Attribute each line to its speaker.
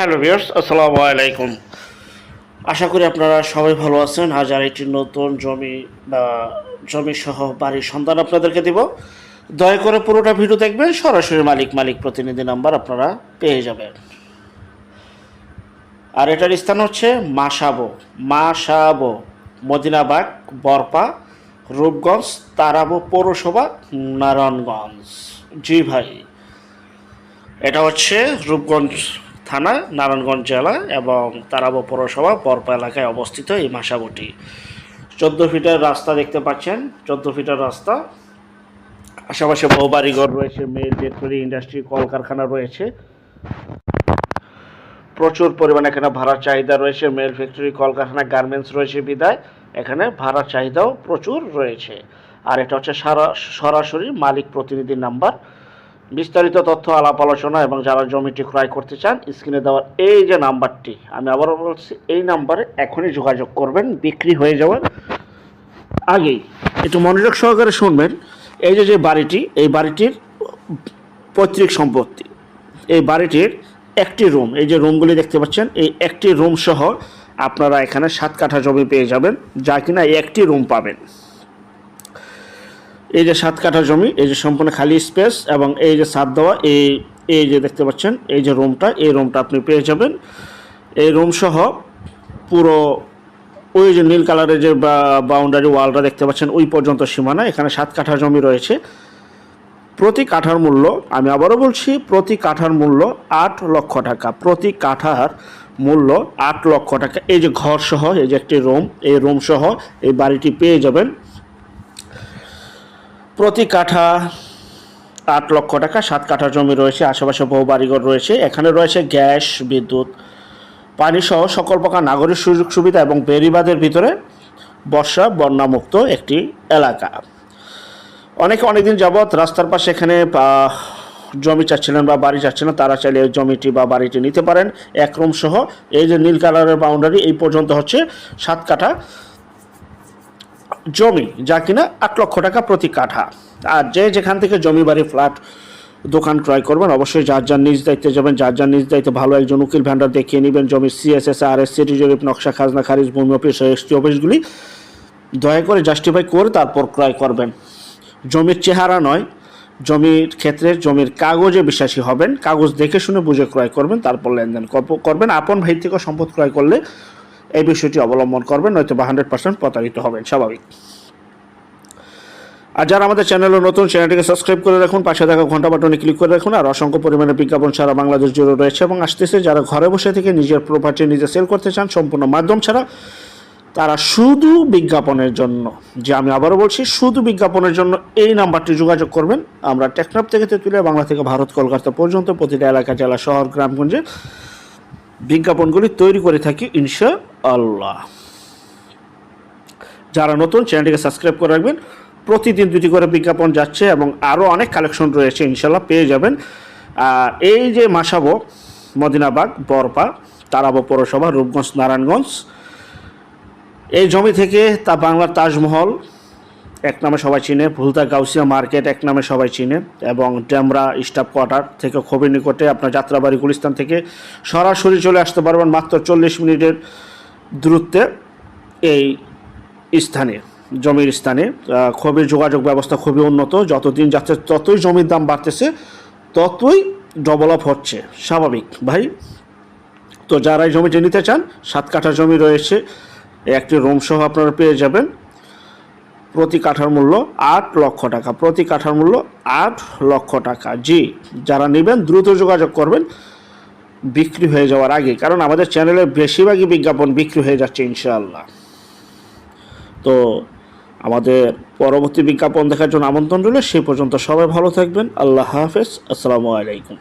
Speaker 1: Hello viewers, আসসালামু আলাইকুম। আশা করি আপনারা সবাই ভালো আছেন। আজ আর একটি নতুন জমি বা জমি সহ বাড়ির সন্ধান আপনাদেরকে দিব। দয়া করে পুরোটা ভিডিও দেখবেন, সরাসরি মালিক মালিক প্রতিনিধি নাম্বার আপনারা পেয়ে যাবেন। আর এটার স্থান হচ্ছে মাসাবো মাসাবো মদিনাবাগ, বরপা, রূপগঞ্জ, তারাবো পৌরসভা, নারায়ণগঞ্জ। জি ভাই, এটা হচ্ছে রূপগঞ্জ থানা, নারায়ণগঞ্জ জেলা এবং তারাবো পৌরসভা বরপা এলাকায় অবস্থিত এই মাসাবটি চোদ্দ ফিটের রাস্তা দেখতে পাচ্ছেন, চোদ্দ ফিটের রাস্তা। আশেপাশে বহু বাড়িঘর রয়েছে মেল ফ্যাক্টরি ইন্ডাস্ট্রি, কলকারখানা রয়েছে। প্রচুর পরিমাণে এখানে ভাড়ার চাহিদা রয়েছে মেল ফ্যাক্টরি কলকারখানা গার্মেন্টস রয়েছে বিদায়। এখানে ভাড়ার চাহিদাও প্রচুর রয়েছে। আর এটা হচ্ছে সারা, সরাসরি মালিক প্রতিনিধির নাম্বার বিস্তারিত তথ্য, আলাপ আলোচনা এবং যারা জমিটি ক্রয় করতে চান স্ক্রিনে দেওয়ার এই যে নাম্বারটি, আমি আবারও বলছি, এই নাম্বারে এখনই যোগাযোগ করবেন, বিক্রি হয়ে যাওয়ার আগেই। একটু মনোযোগ সহকারে শুনবেন, এই যে যে বাড়িটি, এই বাড়িটির পৈতৃক সম্পত্তি। এই বাড়িটির একটি রুম, এই যে রুমগুলি দেখতে পাচ্ছেন, এই একটি রুম সহ আপনারা এখানে সাত কাঠা জমি পেয়ে যাবেন, যা কিনা একটি রুম পাবেন। এই যে সাত কাঠা জমি, এই যে সম্পূর্ণ খালি স্পেস এবং এই যে সাত দেওয়া, এই এই যে দেখতে পাচ্ছেন, এই যে রুমটা এই রুমটা আপনি পেয়ে যাবেন। এই রুম সহ পুরো ওই যে নীল কালারের যে বাউন্ডারি ওয়ালটা দেখতে পাচ্ছেন, ওই পর্যন্ত সীমানা, এখানে সাত কাঠা জমি রয়েছে। প্রতি কাঠার মূল্য, আমি আবারও বলছি, প্রতি কাঠার মূল্য আট লক্ষ টাকা। প্রতি কাঠার মূল্য আট লক্ষ টাকা। এই যে ঘর সহ, এই যে একটি রুম এই রুম সহ এই বাড়িটি পেয়ে যাবেন। প্রতি কাঠা আট লক্ষ টাকা, সাত কাঠা জমি রয়েছে, আশেপাশে বহু বাড়িঘর রয়েছে। এখানে রয়েছে গ্যাস, বিদ্যুৎ পানি সহ সকল প্রকার নাগরিক সুযোগ সুবিধা এবং বেরিবাদের ভিতরে বর্ষা বন্যামুক্ত একটি এলাকা। অনেকে অনেকদিন যাবৎ রাস্তার পাশে এখানে জমি চাচ্ছিলেন বা বাড়ি চাচ্ছিলেন, তারা চাইলে এই জমিটি বা বাড়িটি নিতে পারেন। এক রুম সহ এই যে নীল কালারের বাউন্ডারি এই পর্যন্ত হচ্ছে সাত কাঠা। জমি, যা কিনা আট লক্ষ টাকা প্রতি কাঠা। আর যে যেখান থেকে জমি, বাড়ি, ফ্ল্যাট, দোকান ক্রয় করবেন, অবশ্যই যার যার নিজ দায়িত্বে যাবেন, যার যার নিজ দায়িত্বে ভালো একজন উকিল ভ্যান্ডার দেখিয়ে নেবেন জমির সিএসএস আর এস সিটি জরিপ নকশা, খাজনা, খারিজ, ভূমি অফিস এসটি অফিসগুলি দয়া করে জাস্টিফাই করে তারপর ক্রয় করবেন। জমির চেহারা নয়, জমির ক্ষেত্রে জমির কাগজে বিশ্বাসী হবেন, কাগজ দেখে শুনে বুঝে ক্রয় করবেন, তারপর লেনদেন করব- করবেন। আপন ভাই থেকে সম্পদ ক্রয় করলে এই বিষয়টি অবলম্বন করবেন, নয়তো বা হান্ড্রেড পার্সেন্ট প্রতারিত হবেন, স্বাভাবিক। আর যারা আমাদের চ্যানেলে নতুন, চ্যানেলটিকে সাবস্ক্রাইব করে রাখুন, পাশে থাকা ঘণ্টা বাটনে ক্লিক করে রাখুন, আর অসংখ্য পরিমাণে বিজ্ঞাপন সারা বাংলাদেশ জুড়ে রয়েছে এবং আসতেছে। যারা ঘরে বসে থেকে নিজের প্রপার্টি নিজে সেল করতে চান, সম্পূর্ণ মাধ্যম ছাড়া, তারা শুধু বিজ্ঞাপনের জন্য, যে আমি আবারও বলছি, শুধু বিজ্ঞাপনের জন্য এই নাম্বারটি যোগাযোগ করবেন। আমরা টেকনাপ থেকে তুলে বাংলা থেকে ভারত, কলকাতা পর্যন্ত প্রতিটা এলাকা, জেলা, শহর, গ্রামগঞ্জে বিজ্ঞাপনগুলি তৈরি করে থাকি, ইনশা আল্লাহ যারা নতুন, চ্যানেলটিকে সাবস্ক্রাইব করে রাখবেন। প্রতিদিন দুটি করে বিজ্ঞাপন যাচ্ছে এবং আরও অনেক কালেকশন রয়েছে ইনশাল্লাহ পেয়ে যাবেন। আর এই যে মাসাবো মদিনাবাগ, বরপা, তারাবো পৌরসভা, রূপগঞ্জ, নারায়ণগঞ্জ, এই জমি থেকে তা বাংলার তাজমহল, এক নামে সবাই চিনে, ভুলতা গাউসিয়া মার্কেট, এক নামে সবাই চিনে, এবং ড্যামরা স্টাফ কোয়ার্টার থেকে খুবই নিকটে আপনার যাত্রাবাড়ি গুলিস্তান থেকে সরাসরি চলে আসতে পারবেন মাত্র চল্লিশ মিনিটের দূরত্বে এই স্থানে, জমির স্থানে খুবই যোগাযোগ ব্যবস্থা খুবই উন্নত। যতদিন যাচ্ছে, ততই জমির দাম বাড়তেছে, ততই ডেভেলপ হচ্ছে। স্বাভাবিক, ভাই। তো যারা এই জমিটি নিতে চান, সাত কাঠা জমি রয়েছে, একটি রুম সহ আপনারা পেয়ে যাবেন। প্রতি কাঠার মূল্য আট লক্ষ টাকা। প্রতি কাঠার মূল্য আট লক্ষ টাকা। জি, যারা নেবেন, দ্রুত যোগাযোগ করবেন। বিক্রি হয়ে যাওয়ার আগে, কারণ আমাদের চ্যানেলের বেশিরভাগই বিজ্ঞাপন বিক্রি হয়ে যাচ্ছে ইনশাআল্লাহ। তো আমাদের পরবর্তী বিজ্ঞাপন দেখার জন্য আমন্ত্রণ রইল সেই পর্যন্ত সবাই ভালো থাকবেন, আল্লাহ হাফেজ, আসসালামু আলাইকুম।